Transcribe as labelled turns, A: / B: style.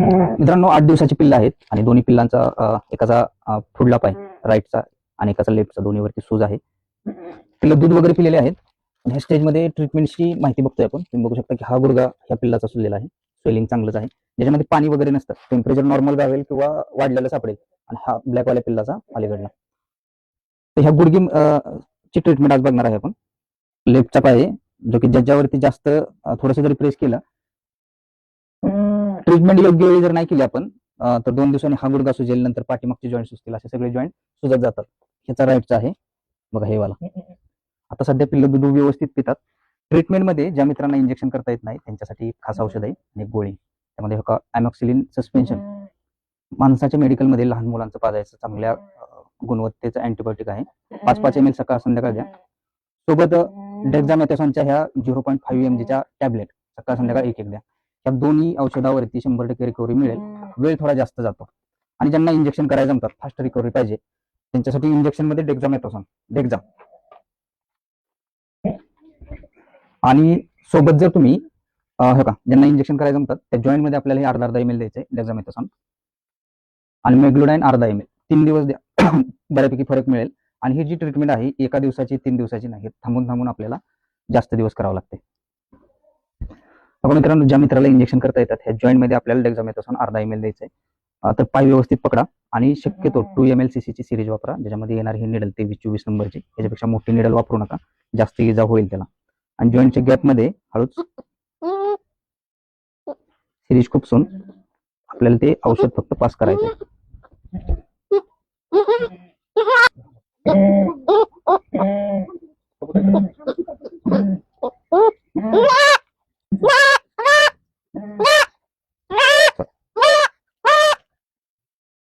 A: मित्रांनो आठ दिवसाची पिल्लं आहेत आणि दोन्ही पिल्लांचा एकाचा फुडला पाय राईटचा आणि एकाचा लेफ्टचा दोन्हीवरती सूज आहे. पिल्लं दूध वगैरे पिलेले आहेत. आणि ह्या स्टेजमध्ये ट्रीटमेंटची माहिती बघतोय आपण. तुम्ही बघू शकता की हा गुडगा ह्या पिल्लाचा सुजलेला आहे. स्वेलिंग चांगलंच आहे. ज्याच्यामध्ये पाणी वगैरे नसतं. टेम्परेचर नॉर्मल राहील किंवा वाढलेलं सापडेल. आणि हा ब्लॅकवाल्या पिल्लाचा अलीकडला तर ह्या गुडगी ची ट्रीटमेंट आज बघणार आहे आपण. लेफ्टचा पाय जो की ज्याच्यावरती जास्त थोडस जरी प्रेस केलं ट्रीटमेंट योग्य वेळी जर नाही केली आपण तर दोन दिवसांनी हा गुडगा सुजेल नंतर पाठीमागचे जॉईंट सुचतील असे सगळे जॉईंट सुजत जातात. ह्याचा राईटचा आहे. बघा हे वाला. आता सध्या पिल्लं दूध व्यवस्थित पितात. ट्रीटमेंटमध्ये ज्या मित्रांना इंजेक्शन करता येत नाही त्यांच्यासाठी खास औषध आहे आणि एक गोळी. त्यामध्ये अॅमॉक्सिलिन सस्पेन्शन माणसाच्या मेडिकलमध्ये लहान मुलांचं पाजायचं चांगल्या गुणवत्तेचं अँटीबायोटिक आहे. पाच पाच एम एल सकाळ संध्याकाळ द्या. सोबत डेक्झामेथॅसॉनच्या ह्या झिरो पॉईंट फाईव्ह एम जीच्या टॅबलेट सकाळ संध्याकाळ एक एक द्या. या दोन्ही औषधावरती शंभर टक्के रिकव्हरी मिळेल. वेळ थोडा जास्त जातो. आणि ज्यांना इंजेक्शन करायला जमतात फास्ट रिकव्हरी पाहिजे. त्यांच्यासाठी इंजेक्शनमध्ये डेक्झामेथॉसॉन डेक्झा आणि सोबत जर तुम्ही हे का ज्यांना इंजेक्शन करायला जमतात त्या जॉईंटमध्ये आपल्याला हे अर्धा अर्धा एम एल द्यायचे डेक्झामेथॉसॉन आणि मेग्लुडाईन अर्धा एम एल तीन दिवस द्या. बऱ्यापैकी फरक मिळेल. आणि ही जी ट्रीटमेंट आहे एका दिवसाची तीन दिवसाची नाही थांबून थांबून आपल्याला जास्त दिवस करावं लागते. बघा मित्रांनो ज्या मित्राला इंजेक्शन करता येतात ह्या जॉईंटमध्ये आपल्याला डेक्झामेथॉसॉन अर्धा एम एल द्यायचं आहे तर पाय व्यवस्थित पकडा आणि शक्यतो टू एम एल सी ची सिरीज वापरा. ज्याच्यामध्ये येणार ही निडल तेवीस चोवीस नंबरची. त्याच्यापेक्षा मोठी निडल वापरू नका. जास्त इजा होईल त्याला. आणि जॉईंटच्या गॅपमध्ये हळूच सिरीज खुपसून आपल्याला ते औषध फक्त पास करायचं आहे.